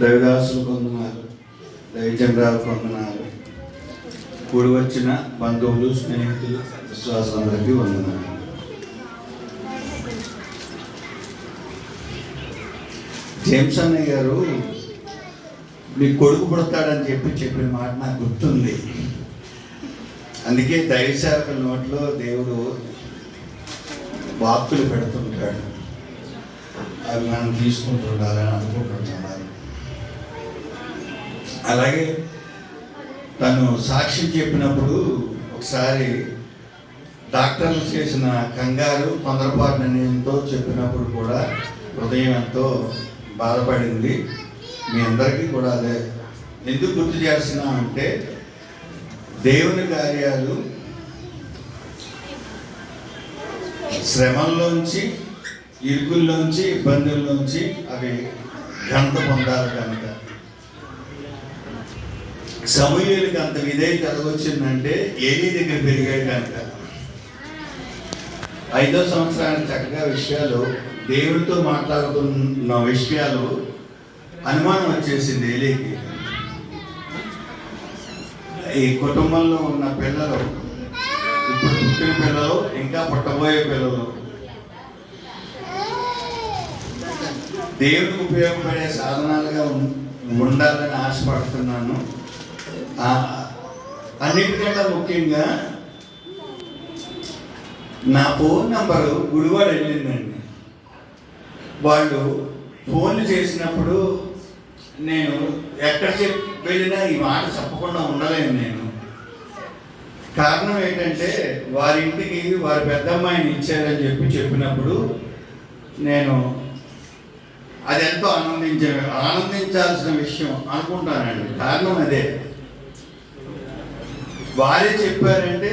దైవదాసులు కొందనాలు దైవజనరాలు కొందనాలు కూడి వచ్చిన బంధువులు స్నేహితులు విశ్వాసులందరికీ వందనాలు. జేమ్స్ అన్నయ్య గారు మీ కొడుకు పుడతాడని చెప్పి చెప్పిన మాట నాకు గుర్తుంది. అందుకే దైవసేవకుల నోట్లో దేవుడు వాక్కులు పెడుతుంటాడు. అవి మనం తీసుకుంటుండాలని అనుకుంటున్నాను అలాగే తను సాక్ష్యం చెప్పినప్పుడు ఒకసారి డాక్టర్లు చేసిన కంగారు తొందరపాటు నిర్ణయంతో చెప్పినప్పుడు కూడా హృదయం ఎంతో బాధపడింది. మీ అందరికీ కూడా అదే. ఎందుకు గుర్తు చేస్తున్నా అంటే దేవుని కార్యాలు శ్రమంలోంచి ఇరుకుల్లోంచి ఇబ్బందుల్లోంచి అవి ఘనత పొందాలి కనుక. సమూహులకి అంత విధేయత వచ్చిందంటే ఏలీ దగ్గర పెరిగాడు కనుక ఐదో సంవత్సరానికి చక్కగా విషయాలు దేవుడితో మాట్లాడుతున్న విషయాలు అనుమానం వచ్చేసింది ఏలీకి. ఈ కుటుంబంలో ఉన్న పిల్లలు ఇప్పుడు పుట్టిన పిల్లలు ఇంకా పుట్టబోయే పిల్లలు. దేవుడికి ఉపయోగపడే సాధనాలుగా ఉండాలని ఆశపడుతున్నాను. అన్నిటికంటే ముఖ్యంగా నా ఫోన్ నంబరు గుడివాడ వెళ్ళిందండి. వాళ్ళు ఫోన్లు చేసినప్పుడు నేను ఎక్కడ చెప్ వెళ్ళినా ఈ మాట చెప్పకుండా ఉండలేను నేను. కారణం ఏంటంటే వారి ఇంటికి వారి పెద్దమ్మాయిని ఇచ్చారని చెప్పి చెప్పినప్పుడు నేను అది ఎంతో ఆనందించే ఆనందించాల్సిన విషయం అనుకుంటానండి. కారణం అదే. వారే చెప్పారంటే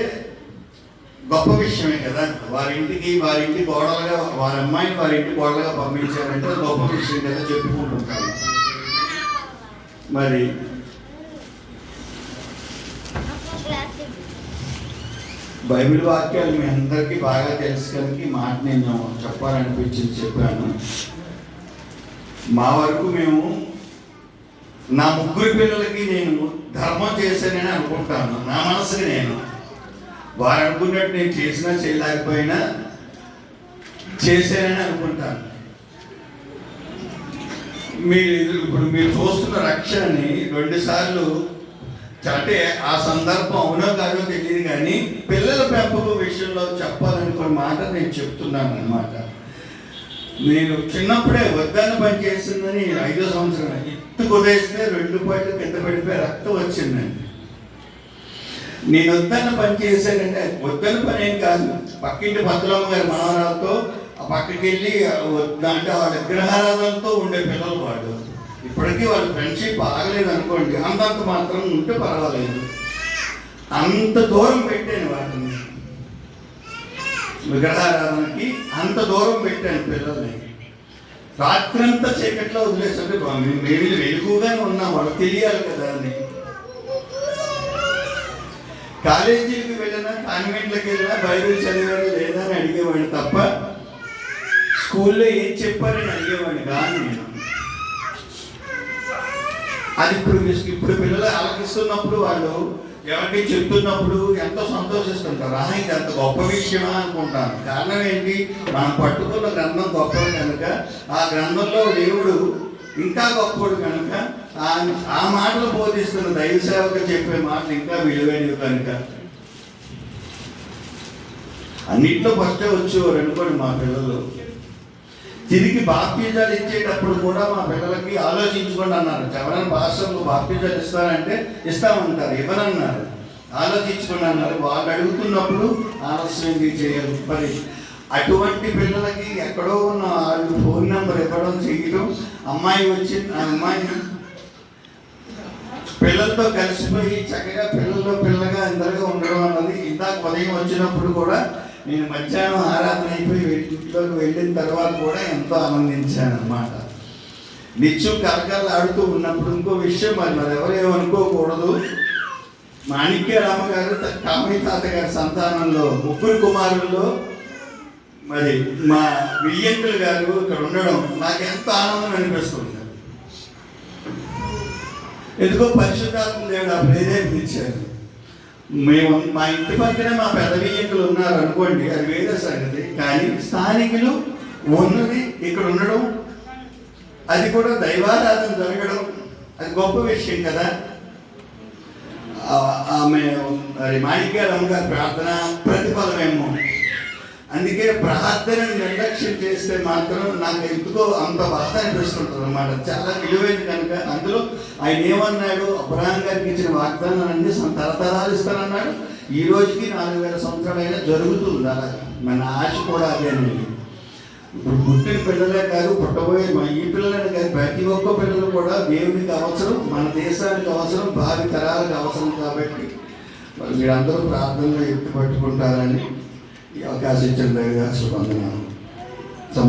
గొప్ప విషయమే కదా. వారి ఇంటికి వారి ఇంటి గోడలుగా వారి అమ్మాయిని వారి ఇంటి గోడలుగా పంపించారంటే అది గొప్ప విషయం కదా చెప్పుకుంటుంటాను మరి బైబిల్ వాక్యాలు మీ అందరికీ బాగా తెలుసు కనుక మాట నేను చెప్పాలనిపించింది చెప్పాను. మా వరకు మేము నా ముగ్గురు పిల్లలకి నేను ధర్మం చేశానని అనుకుంటాను. నా మనసుకి నేను వారు అనుకున్నట్టు నేను చేసినా చేయలేకపోయినా చేశానని అనుకుంటాను. మీరు ఇప్పుడు మీరు చూస్తున్న రక్షణని రెండు సార్లు అంటే ఆ సందర్భం అవునో కాదో తెలియదు కానీ పిల్లల పెంపకం విషయంలో చెప్పాలనుకున్న మాట నేను చెప్తున్నాను అన్నమాట. నేను చిన్నప్పుడే వద్దాన్ని పని చేసిందని ఐదో సంవత్సరం ఇత్తు కుదేస్తే రెండు పాయింట్లు కింద పడిపోయి రక్తం వచ్చిందండి. నేను వద్దన్న పని చేశానంటే వద్దన్న పని ఏం కాదు. పక్కింటి భద్రమ్మ గారి మనవరాలతో ఆ పక్కకి వెళ్ళి దాంట్లో వాళ్ళ విగ్రహారాధనతో ఉండే పిల్లలు వాడు ఇప్పటికీ వాళ్ళ ఫ్రెండ్షిప్ ఆగలేదు అనుకోండి. అంతంత మాత్రం ఉంటే పర్వాలేదు. అంత దూరం పెట్టాను వాటిని విగ్రహారాధనకి అంత దూరం పెట్టాను పిల్లల్ని. రాత్రంతా చీకట్లో వదిలేసంటే మేము వెలుగుగానే ఉన్నాం. వాళ్ళకి తెలియాలి కదా అని. కాలేజీలకు వెళ్ళినా కాన్వెంట్లకు వెళ్ళినా బైబిల్ చదివాడు లేదా అని అడిగేవాడిని తప్ప స్కూల్లో ఏం చెప్పారని అడిగేవాడిని కాదు నేను. అది ఇప్పుడు ఇప్పుడు పిల్లలు ఆలకిస్తున్నప్పుడు వాళ్ళు ఎవరికి చెప్తున్నప్పుడు ఎంతో సంతోషిస్తుంటారు. ఆ ఇది అంత గొప్ప విషయమా అనుకుంటాను. కారణం ఏంటి? మనం పట్టుకున్న గ్రంథం గొప్పది కనుక ఆ గ్రంథంలో దేవుడు ఇంకా గొప్పడు కనుక ఆ ఆ మాటలు బోధిస్తున్న దైవ సేవకు చెప్పే మాటలు ఇంకా విలువైనవి కనుక. అన్నింటిలో ఫస్టే వచ్చేవారు అనుకోండి మా పిల్లలు. తిరిగి బాప్తిజాలు ఇచ్చేటప్పుడు కూడా మా పిల్లలకి ఆలోచించుకోండి అన్నారు. ఎవరైనా భాషల్లో బాప్తిజాలు ఇస్తారంటే ఇస్తామంటారు. ఇవ్వనన్నారు ఆలోచించుకోండి అన్నారు. వాళ్ళు అడుగుతున్నప్పుడు ఆలస్యం ఎందుకు చేయాలి మరి అటువంటి పిల్లలకి ఎక్కడో ఉన్న వాళ్ళు ఫోన్ నెంబర్ ఇవ్వడం చేయడం అమ్మాయి వచ్చి ఆ అమ్మాయి పిల్లలతో కలిసిపోయి చక్కగా పిల్లల్లో పిల్లగా అందరిగా ఉండడం అన్నది ఇందాక ఉదయం వచ్చినప్పుడు కూడా నేను మధ్యాహ్నం ఆరాధన అయిపోయి ఇంట్లోకి వెళ్ళిన తర్వాత కూడా ఎంతో ఆనందించాను అనమాట నిత్యం కరకాలు ఆడుతూ ఉన్నప్పుడు ఇంకో విషయం మరి మరి ఎవరేమనుకోకూడదు మాణిక్య రామగారు కామయ్య తాత గారి సంతానంలో ముగ్గురు కుమారుల్లో మరి మా వియ్యంకులు గారు ఇక్కడ ఉండడం నాకు ఎంతో ఆనందం అనిపిస్తుంది. ఎందుకో పరిశుద్ధాత్మ దేవుడు ఆ ప్రేరేపించారు మేము మా ఇంటి పక్కనే మా పెద్ద వియ్యకులు ఉన్నారు అనుకోండి అది వేరే సంగతి. కానీ స్థానికులు ఉన్నది ఇక్కడ ఉండడం అది కూడా దైవారాధన జరగడం అది గొప్ప విషయం కదా. ఆమె మరి మాణిక్యాలమ్మ గారి ప్రార్థన ప్రతిఫలమేమో. అందుకే ప్రార్థన నిర్లక్ష్యం చేస్తే మాత్రం నాకు ఎందుకో అంత బాధ అనిపిస్తుంటుంది అనమాట చాలా విలువైంది కనుక అందులో ఆయన ఏమన్నాడు? అబ్రహాం గారికి ఇచ్చిన వాగ్దానాలన్నీ తరతరాలు ఇస్తానన్నాడు. ఈ రోజుకి నాలుగు వేల సంవత్సరాలైనా జరుగుతుంది అలా. మన ఆశ కూడా అదేనండి ఇప్పుడు పుట్టిన పిల్లలే కాదు పుట్టబోయే మా ఈ పిల్లలే కాదు ప్రతి ఒక్క పిల్లలు కూడా దేవునికి అవసరం మన దేశానికి అవసరం భావి తరాలకు అవసరం కాబట్టి. మీరు అందరూ ప్రార్థనలో ఎత్తి పట్టుకుంటారని ఈ అవకాశం ఇచ్చిన దైవదాసు వందనాలు